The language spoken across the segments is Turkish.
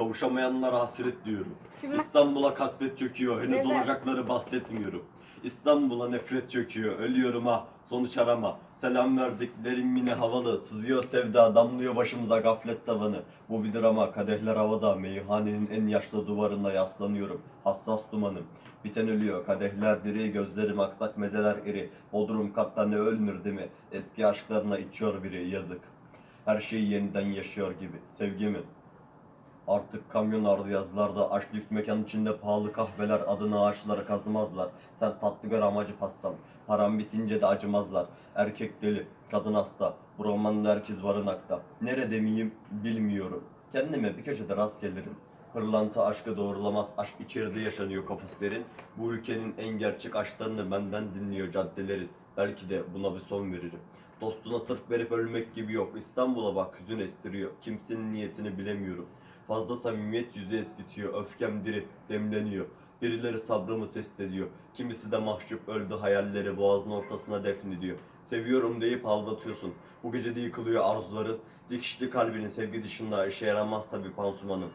Kavuşamayanlara hasret diyorum. İstanbul'a kasvet çöküyor. Henüz Neden? olacakları bahsetmiyorum. İstanbul'a nefret çöküyor. Ölüyorum ha. Sonuç arama. Selam verdiklerim yine havalı. Sızıyor sevda, damlıyor başımıza gaflet tavanı. Bu bir drama, kadehler havada. Meyhanenin en yaşlı duvarında yaslanıyorum. Hassas dumanım. Biten ölüyor, kadehler diri, gözlerim aksak, mezeler iri. Bodrum katta ne ölmür değil mi? Eski aşklarına içiyor biri, yazık. Her şeyi yeniden yaşıyor gibi. Sevgimin, Artık kamyon ardı yazılarda aşk lüks mekan içinde pahalı kahveler adını ağaçlara kazımazlar. Sen tatlı gör amacı pastam. Param bitince de acımazlar. Erkek deli, kadın hasta. Bu romanda herkes barınakta. Nerede miyim bilmiyorum. Kendime bir köşede rast gelirim. Pırlanta aşkı doğrulamaz. Aşk içeride yaşanıyor kafaslerin. Bu ülkenin en gerçek aşklarını benden dinliyor caddeleri. Belki de buna bir son veririm. Dostuna sırf verip ölmek gibi yok. İstanbul'a bak hüzün estiriyor. Kimsenin niyetini bilemiyorum. Fazla samimiyet yüzü eskitiyor. Öfkem diri, demleniyor. Birileri sabrımı test ediyor. Kimisi de mahcup öldü hayalleri boğazın ortasına defnediyor. Seviyorum deyip aldatıyorsun. Bu gece de yıkılıyor arzuların. Dikişli kalbinin sevgi dışında işe yaramaz tabi pansumanın.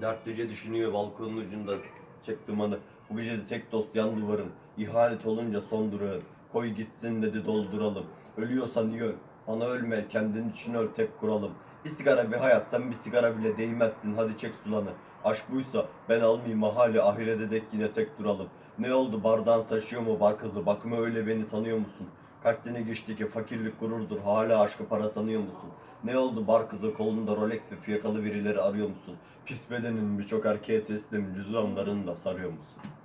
Dertlice düşünüyor balkonun ucunda çek dumanı. Bu gece de tek dost yan duvarın. İhanet olunca son durağın. Koy gitsin dedi dolduralım. Ölüyorsan iyi öl. Bana ölme kendin için öl tek kuralım. Bir sigara bir hayat sen bir sigara bile değmezsin hadi çek sulanı. Aşk buysa ben almayayım mahali ahirete dek yine tek duralım. Ne oldu bardağın taşıyor mu bar kızı bakma öyle beni tanıyor musun? Kaç sene geçti ki fakirlik gururdur hala aşkı para sanıyor musun? Ne oldu bar kızı kolunda Rolex ve fiyakalı birileri arıyor musun? Pis bedenin birçok erkeğe teslim cüzdanlarını da sarıyor musun?